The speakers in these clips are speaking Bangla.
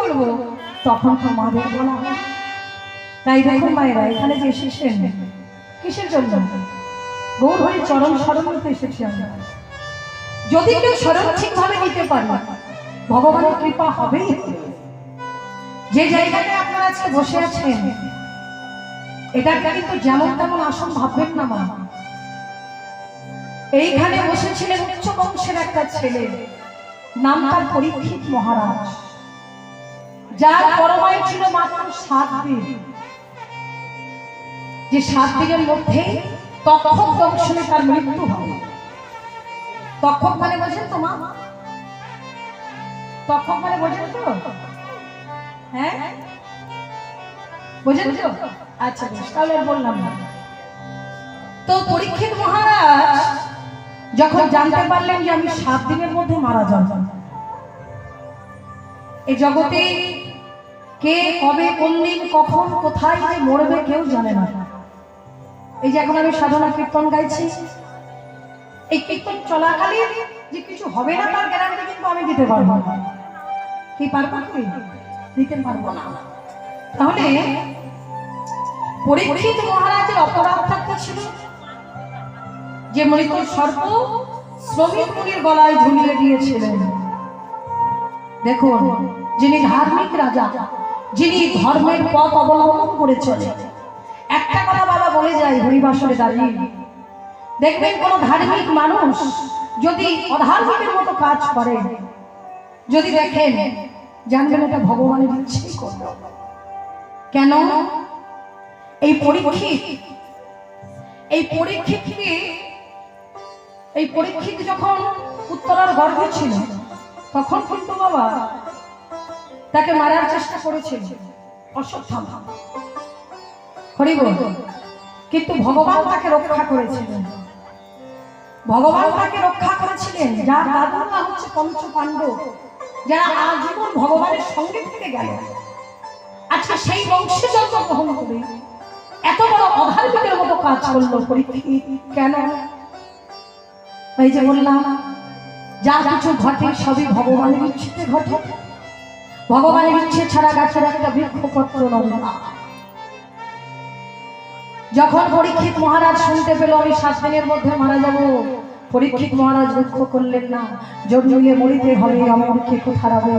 বলব তখন তো মাদের বলা হয়। তাই দেখুন মায়েরা এখানে যে এসেছেন, কিসের জন্য? গৌর হরি চরণ স্মরণ নিতে এসেছি আমরা। যদি কেউ স্মরণ ঠিকভাবে নিতে পারে, ভগবানের কৃপা হবে। যে জায়গাতে আপনারা আজকে বসে আছেন, এটা কিন্তু যেমন তেমন আসন ভাববেন না মা। এইখানে বসেছিলেন উচ্চ বংশের একটা ছেলে, নাম তার পরীক্ষিত মহারাজ। যার পরমায় ছিল মাত্র সাত দিন। যে সাত দিনের মধ্যে তক্ষক দংশনে তার মৃত্যু হবে তক্ষক মানে বোঝেন তো মা? তক্ষক মানে বোঝেন তো? হ্যাঁ? বোঝেন তো? আচ্ছা তাহলে বললাম না। তো পরীক্ষিত মহারাজ, যখন জানতে পারলেন যে আমি সাত দিনের মধ্যে মারা যাব এই জগতে কে, কবে, কোন দিন, কখন, কোথায় যে মরবে কেউ জানে না। এই যে এখন আমি সাধনা কীর্তন গাইছি, এই কীর্তন চলাকালীন যে কিছু হবে না তার গ্যারান্টি কিন্তু আমি দিতে পারব না। কি পারব কি? দিতে পারব না। তাহলে পরীক্ষিত মহারাজের অপরাধটা কি ছিল। যে মৃত সর্প শ্রমিক মুনির গলায় ঝুলিয়ে দিয়েছিলেন। দেখুন যিনি ধার্মিক রাজা, যিনি ধর্মের পথ অবলম্বন করে চলে। একটা কথা বাবা বলে যায় হরিবাসরে দাঁড়িয়ে। দেখবেন কোন ধার্মিক মানুষ যদি অধার্মিকের মতো কাজ করে, যদি দেখেন, জানবেন এটা ভগবানের ইচ্ছেই করবে কেন? এই পরীক্ষিত, এই পরীক্ষিতকে এই পরীক্ষিত যখন উত্তরার গর্ভে ছিল, তখন কিন্তু বাবা তাকে মারার চেষ্টা করেছিল। অশ্বত্থামা হরি বল, কিন্তু ভগবান তাকে রক্ষা করেছিলেন। ভগবান তাকে রক্ষা করেছিলেন। যার দাদুরা হচ্ছে পঞ্চ পাণ্ডব যারা আজীবন ভগবানের সঙ্গে থেকে গেল। আচ্ছা সেই বংশে জন্মগ্রহণ করে এত বড় অধার্মিকের মতো কাজ করল কেন? এই যে বললাম, যা কিছু ঘটে সবই ভগবানের ইচ্ছেতে ঘটে। ভগবানের ইচ্ছে ছাড়া গাছের একটা বৃক্ষপত্র নয়। না যখন পরীক্ষিত মহারাজ শুনতে পেল, আমি সাত দিনের মধ্যে মারা যাব। পরীক্ষিত মহারাজ দুঃখ করলেন না। জন্মিলে মরিতে হবে এমন কে হারাবে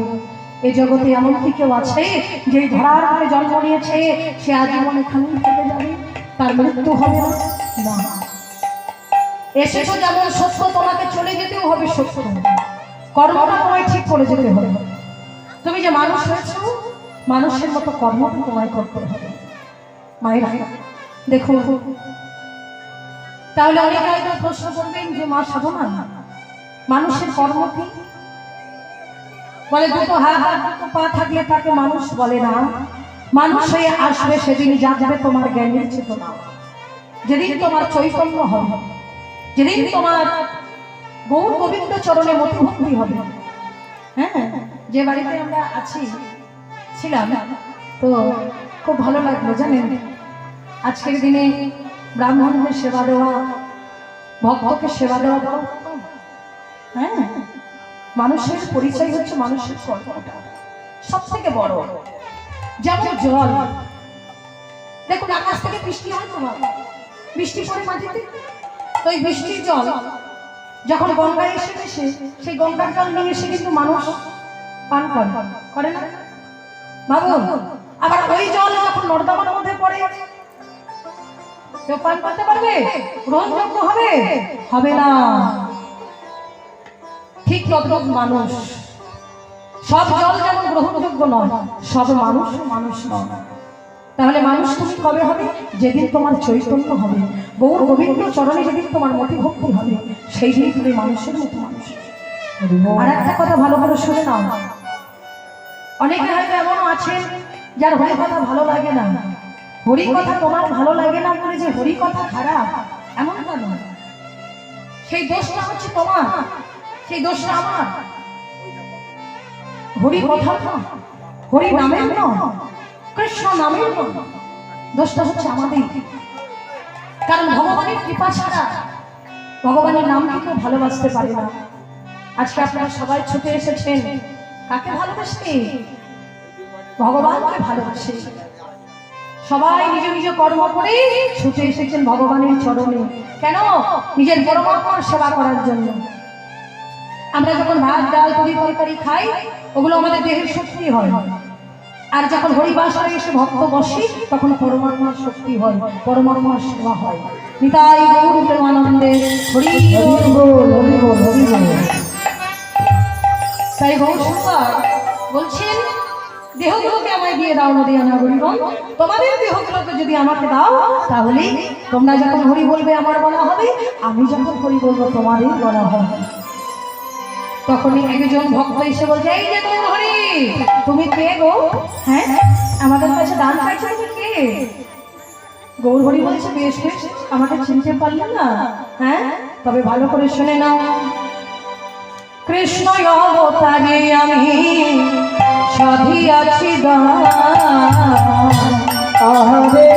এ জগতে এমন কি কেউ আছে যে ধরার পরে জন্ম নিয়েছে? সে আজীবন এখানে থেকে যাবে, তার মৃত্যু হবে না। না। এসেছ যেমন সত্য, তোমাকে চলে যেতেও হবে সত্য। কর্মটা তোমায় ঠিক করে যেতে হবে। তুমি যে মানুষ হয়েছো, মানুষের মতো কর্মটা তোমায় করতে হবে। মায়েরা দেখুন তাহলে অনেকে হয়তো প্রশ্ন করবেন যে মা সাধনা মানুষের কর্ম কি? বলে দুটো হাত, দুটো পা থাকলে তাকে মানুষ বলে না। মানুষ হয়ে আসবে সেদিন, জাগবে তোমার জ্ঞানের চেতনা। যেদিন তোমার চৈতন্য হবে, যেদিন তোমার গৌর গোবিন্দ চরণে মতিভক্তি হবে। হ্যাঁ? যে বাড়িতে আমরা আছি, ছিলাম, তো খুব ভালো লাগল, জানেন? আজকের দিনে ব্রাহ্মণদের সেবা দেওয়া, ভক্তকে সেবা দেওয়া হ্যাঁ? মানুষের পরিচয় হচ্ছে মানুষের কর্মটা সব থেকে বড়। যেমন জল। দেখুন আকাশ থেকে বৃষ্টি হয় তোমার বৃষ্টি পড়ে মাটিতে? তো এই বৃষ্টির জল, যখন গঙ্গায় এসে এসে সেই গঙ্গার জল নিয়ে এসে কিন্তু মানুষ পান করে করে না? ভাবুন আবার ওই জল যখন নর্দমার মধ্যে পড়ে পান করতে পারবে? গ্রহণযোগ্য হবে? হবে না। ঠিক মানুষ। সব জল যেমন গ্রহণযোগ্য নয়, সব মানুষ মানুষ নয়। তাহলে মানুষ তুমি কবে হবে? যেদিন তোমার চৈতন্য হবে। গৌর গোবিন্দ চরণে যেদিন তোমার মতি ভক্তি হবে, সেই দিন তুমি মানুষের মতো মানুষ। আর একটা কথা ভালো করে শুনে নাও। অনেকে হয়তো এমনও আছেন যার হরি কথা ভালো লাগে না। হরি কথা তোমার ভালো লাগে না বলে যে হরি কথা খারাপ এমনটা নয়। সেই দোষটা হচ্ছে তোমার। সেই দোষটা আমার। হরি কথা হরি নামের নয় কৃষ্ণ নামের নয়। দোষটা হচ্ছে আমাদের। কারণ ভগবানের কৃপা ছাড়া ভগবানের নামকে কেউ ভালোবাসতে পারে না। আজকে আপনারা সবাই ছুটে এসেছেন। কাকে ভালোবাসতে ভগবানকে ভালোবাসে। সবাই নিজ নিজ কর্ম করে ছুটে এসেছেন ভগবানের চরণে। কেন? নিজের পরমাত্মার সেবা করার জন্য। আমরা যখন ভাত, ডাল তরি তরকারি খাই, ওগুলো আমাদের দেহের শক্তি হয়। আর যখন হরিবাসরে এসে ভক্ত বসে, তখন পরমাত্মার শক্তি হয়, পরমাত্মার সেবা হয়। নিতাই গৌর প্রেমানন্দে হরি হরি হরি হরি তাই সুন্দর বলছেন, দেহগুলোকে আমায় দিয়ে দাও নদী আনা হরিবন তোমাদের দেহগুলোকে যদি আমাকে দাও, তাহলে তোমরা যখন হরি বলবে আমার বলা হবে, আমি যখন হরি বলব তোমারই বলা হবে। তখনই একজন ভক্ত এসে বলছে, এই যে গৌর হরি, তুমি কে গো? হ্যাঁ আমাদের কাছে দান চাইছো তুমি কে? গৌর হরি বলছে, বেশ বেশ, আমাকে চিনতে পারলে না। হ্যাঁ তবে ভালো করে শুনে নাও। কৃষ্ণ অবতারে আমি সাধিয়াছি দান আরে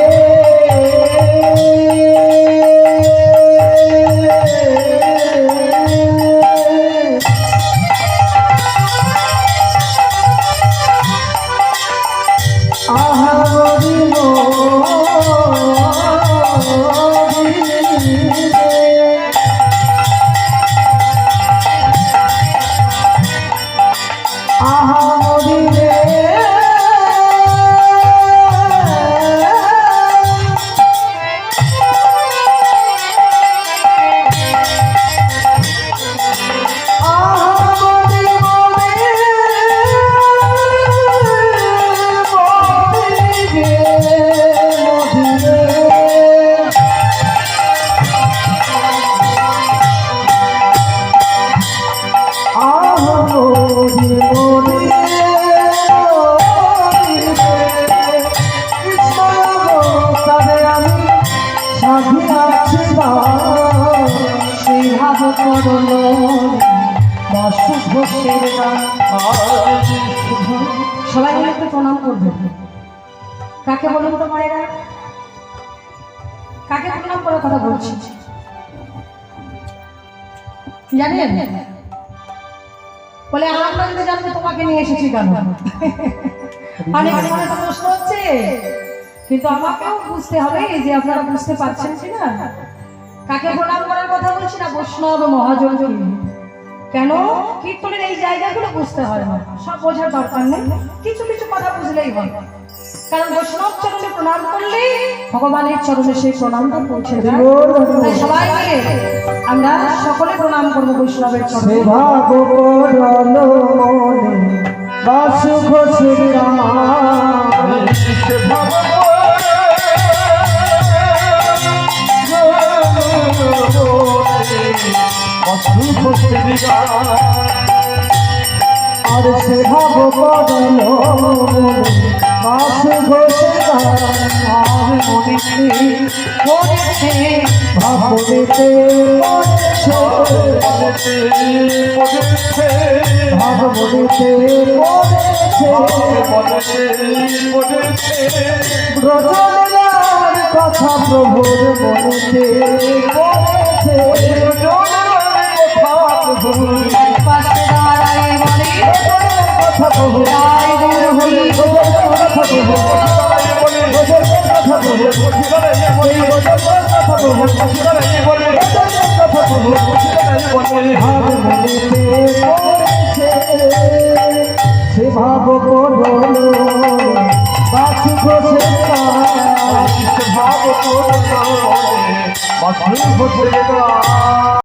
আহা হরি বলে আমরা যদি জানব তোমাকে নিয়ে এসেছি কেন? অনেক তো প্রশ্ন হচ্ছে। কিন্তু আমাকেও বুঝতে হবে যে আপনারা বুঝতে পারছেন কি না কাকে প্রণাম করার কথা বলছি না বৈষ্ণব মহাজন কেন? কীর্তনের এই জায়গাগুলো বুঝতে হয় না। সব বোঝার দরকার নেই। কিছু কিছু কথা বুঝলেই হয়। কারণ বৈষ্ণব চরণে প্রণাম করলে ভগবানের চরণে সেই প্রণামটা পৌঁছে যায়। তাই সবাই মিলে আমরা সকলে প্রণাম করব বৈষ্ণবের চরণে। সেবা গোপরল মনে শ্রীরাম আর শ্রীরাম মনিতে পড়েছে ভাবনেতে পড়েছে ভাবনেতে পড়েছে ব্রজলার কথা প্রভুর মনেতে প্রভু কথা প্রভু সে ভাব বাসু ঘোষে ভাব